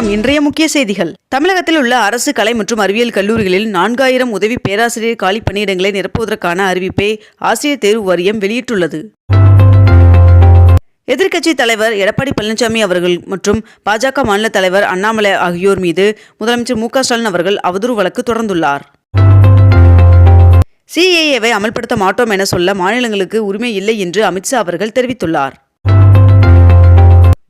வணக்கம். இன்றைய முக்கிய செய்திகள். தமிழகத்தில் உள்ள அரசு கலை மற்றும் அறிவியல் கல்லூரிகளில் நான்காயிரம் உதவி பேராசிரியர் காலி பணியிடங்களை நிரப்புவதற்கான அறிவிப்பை ஆசிரியர் தேர்வு வாரியம் வெளியிட்டுள்ளது. எதிர்க்கட்சி தலைவர் எடப்பாடி பழனிசாமி அவர்கள் மற்றும் பாஜக மாநில தலைவர் அண்ணாமலை ஆகியோர் மீது முதலமைச்சர் மு ஸ்டாலின் அவர்கள் அவதூறு வழக்கு தொடர்ந்துள்ளார். சிஏஏவை அமல்படுத்த மாட்டோம் என சொல்ல மாநிலங்களுக்கு உரிமை இல்லை என்று அமித்ஷா அவர்கள் தெரிவித்துள்ளார்.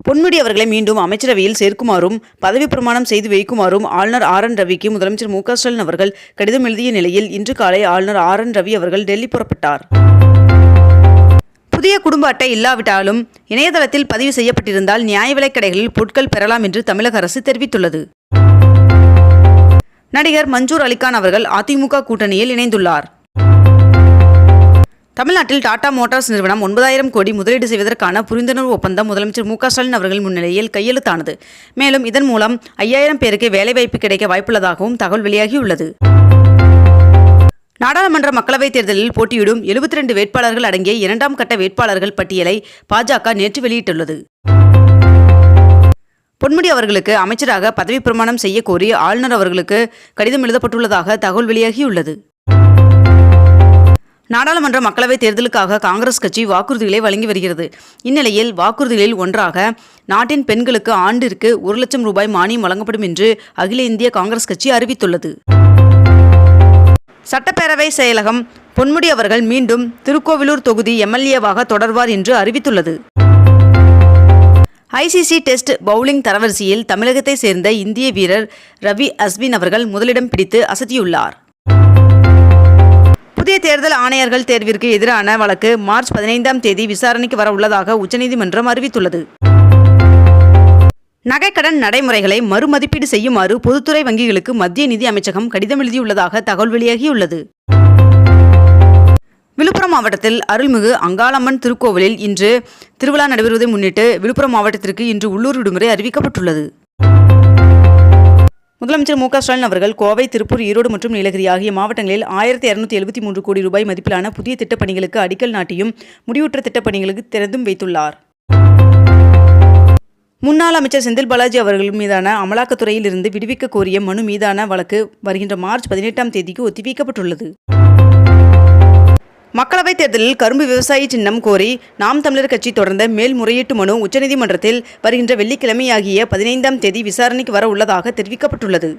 பொன்முடி அவர்களை மீண்டும் அமைச்சரவையில் சேர்க்குமாறும் பதவி பிரமாணம் செய்து வைக்குமாறும் ஆளுநர் ஆர் என் ரவிக்கு முதலமைச்சர் மு ஸ்டாலின் அவர்கள் கடிதம் எழுதிய நிலையில் இன்று காலை ஆளுநர் ஆர் என் ரவி அவர்கள் டெல்லி புறப்பட்டார். புதிய குடும்ப அட்டை இல்லாவிட்டாலும் இணையதளத்தில் பதிவு செய்யப்பட்டிருந்தால் நியாய விலைக் கடைகளில் பொருட்கள் பெறலாம் என்று தமிழக அரசு தெரிவித்துள்ளது. நடிகர் மஞ்சூர் அலிகான் அவர்கள் அதிமுக கூட்டணியில் இணைந்துள்ளார். தமிழ்நாட்டில் டாடா மோட்டார்ஸ் நிறுவனம் ஒன்பதாயிரம் கோடி முதலீடு செய்வதற்கான புரிந்துணர்வு ஒப்பந்தம் முதலமைச்சர் மு க ஸ்டாலின் அவர்கள் முன்னிலையில் கையெழுத்தானது. மேலும் இதன் மூலம் ஐயாயிரம் பேருக்கு வேலைவாய்ப்பு கிடைக்க வாய்ப்புள்ளதாகவும் தகவல் வெளியாகியுள்ளது. நாடாளுமன்ற மக்களவைத் தேர்தலில் போட்டியிடும் 72 வேட்பாளர்கள் அடங்கிய இரண்டாம் கட்ட வேட்பாளர்கள் பட்டியலை பாஜக நேற்று வெளியிட்டுள்ளது. பொன்முடி அவர்களுக்கு அமைச்சராக பதவி பிரமாணம் செய்யக்கோரி ஆளுநர் அவர்களுக்கு கடிதம் எழுதப்பட்டுள்ளதாக தகவல் வெளியாகியுள்ளது. நாடாளுமன்ற மக்களவைத் தேர்தலுக்காக காங்கிரஸ் கட்சி வாக்குறுதிகளை வழங்கி வருகிறது. இந்நிலையில் வாக்குறுதிகளில் ஒன்றாக நாட்டின் பெண்களுக்கு ஆண்டிற்கு ஒரு லட்சம் ரூபாய் மானியம் வழங்கப்படும் என்று அகில இந்திய காங்கிரஸ் கட்சி அறிவித்துள்ளது. சட்டப்பேரவை செயலகம் பொன்முடி அவர்கள் மீண்டும் திருக்கோவிலூர் தொகுதி எம்எல்ஏவாக தொடர்வார் என்று அறிவித்துள்ளது. ஐசிசி டெஸ்ட் பவுலிங் தரவரிசையில் தமிழகத்தை சேர்ந்த இந்திய வீரர் ரவி அஸ்வின் அவர்கள் முதலிடம் பிடித்து அசத்தியுள்ளார். புதிய தேர்தல் ஆணையர்கள் தேர்விற்கு எதிரான வழக்கு மார்ச் பதினைந்தாம் தேதி விசாரணைக்கு வர உள்ளதாக உச்சநீதிமன்றம் அறிவித்துள்ளது. நகைக்கடன் நடைமுறைகளை மறுமதிப்பீடு செய்யுமாறு பொதுத்துறை வங்கிகளுக்கு மத்திய நிதி அமைச்சகம் கடிதம் எழுதியுள்ளதாக தகவல் வெளியாகியுள்ளது. விழுப்புரம் மாவட்டத்தில் அருள்மிகு அங்காளம்மன் திருக்கோவிலில் இன்று திருவிழா நடைபெறுவதை முன்னிட்டு விழுப்புரம் மாவட்டத்திற்கு இன்று உள்ளூர் விடுமுறை அறிவிக்கப்பட்டுள்ளது. முதலமைச்சர் மு க ஸ்டாலின் அவர்கள் கோவை திருப்பூர் ஈரோடு மற்றும் நீலகிரி ஆகிய மாவட்டங்களில் ஆயிரத்தி இருநூத்தி எழுபத்தி மூன்று கோடி ரூபாய் மதிப்பிலான புதிய திட்டப்பணிகளுக்கு அடிக்கல் நாட்டியும் முடிவுற்ற திட்டப்பணிகளுக்கு திறந்தும் வைத்துள்ளார். முன்னாள் அமைச்சர் செந்தில் பாலாஜி அவர்கள் மீதான அமலாக்கத்துறையில் இருந்து விடுவிக்க கோரிய மனு மீதான வழக்கு வருகின்ற மார்ச் பதினெட்டாம் தேதிக்கு ஒத்திவைக்கப்பட்டுள்ளது. மக்களவைத் தேர்தலில் கரும்பு விவசாயி சின்னம் கோரி நாம் தமிழர் கட்சி தொடர்ந்த மேல்முறையீட்டு மனு உச்சநீதிமன்றத்தில் வருகின்ற வெள்ளிக்கிழமையாகிய பதினைந்தாம் தேதி விசாரணைக்கு வர உள்ளதாக தெரிவிக்கப்பட்டுள்ளது.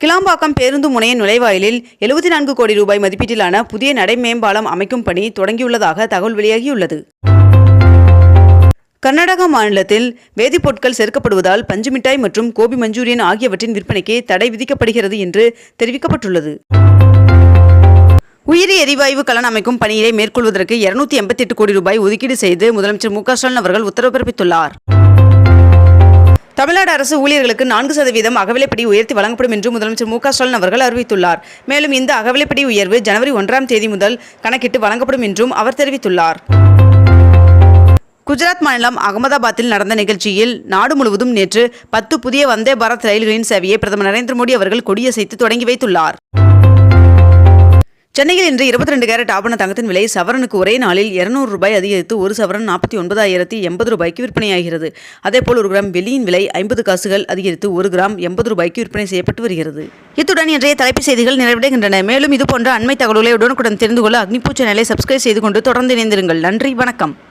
கிளாம்பாக்கம் பேருந்து முனைய நுழைவாயிலில் எழுபத்தி நான்கு கோடி ரூபாய் மதிப்பீட்டிலான புதிய நடைமேம்பாலம் அமைக்கும் பணி தொடங்கியுள்ளதாக தகவல் வெளியாகியுள்ளது. கர்நாடக மாநிலத்தில் வேதிப்பொருட்கள் சேர்க்கப்படுவதால் பஞ்சு மிட்டாய் மற்றும் கோபி மஞ்சூரியன் ஆகியவற்றின் விற்பனைக்கு தடை விதிக்கப்படுகிறது என்று தெரிவிக்கப்பட்டுள்ளது. உயிரி எரிவாயு கலன் அமைக்கும் பணியை மேற்கொள்வதற்கு இருநூத்தி எண்பத்தி எட்டு கோடி ரூபாய் ஒதுக்கீடு செய்து முதலமைச்சர் மு க ஸ்டாலின் அவர்கள் உத்தரவு பிறப்பித்துள்ளார். தமிழ்நாடு அரசு ஊழியர்களுக்கு நான்கு சதவீதம் அகவிலைப்படி உயர்த்தி வழங்கப்படும் என்று முதலமைச்சர் மு க ஸ்டாலின் அவர்கள் அறிவித்துள்ளார். மேலும் இந்த அகவிலைப்படி உயர்வு ஜனவரி ஒன்றாம் தேதி முதல் கணக்கிட்டு வழங்கப்படும் என்றும் அவர் தெரிவித்துள்ளார். குஜராத் மாநிலம் அகமதாபாத்தில் நடந்த நிகழ்ச்சியில் நாடு முழுவதும் நேற்று பத்து புதிய வந்தே பாரத் ரயில்களின் சேவையை பிரதமர் நரேந்திர மோடி அவர்கள் கொடியசைத்து தொடங்கி வைத்துள்ளார். சென்னையில் இன்று இருபத்தி ரெண்டு கேரட் ஆபண தங்கத்தின் விலை சவரனுக்கு ஒரே நாளில் இருநூறு ரூபாய் அதிகரித்து ஒரு சவரன் நாற்பத்தி ஒன்பதாயிரத்தி எண்பது ரூபாய்க்கு விற்பனையாகிறது. அதேபோல் ஒரு கிராம் வெள்ளியின் விலை ஐம்பது காசுகள் அதிகரித்து ஒரு கிராம் எண்பது ரூபாய்க்கு விற்பனை செய்யப்பட்டு வருகிறது. இத்துடன் இன்றைய தலைப்பு செய்திகள் நிறைவடைகின்றன. மேலும் இதுபோன்ற அண்மை தகவல்களை உடனுக்குடன் தெரிந்து கொள்ள அக்னிபூ சேனலை சப்ஸ்கிரைப் செய்து கொண்டு தொடர்ந்து இணைந்திருங்கள். நன்றி வணக்கம்.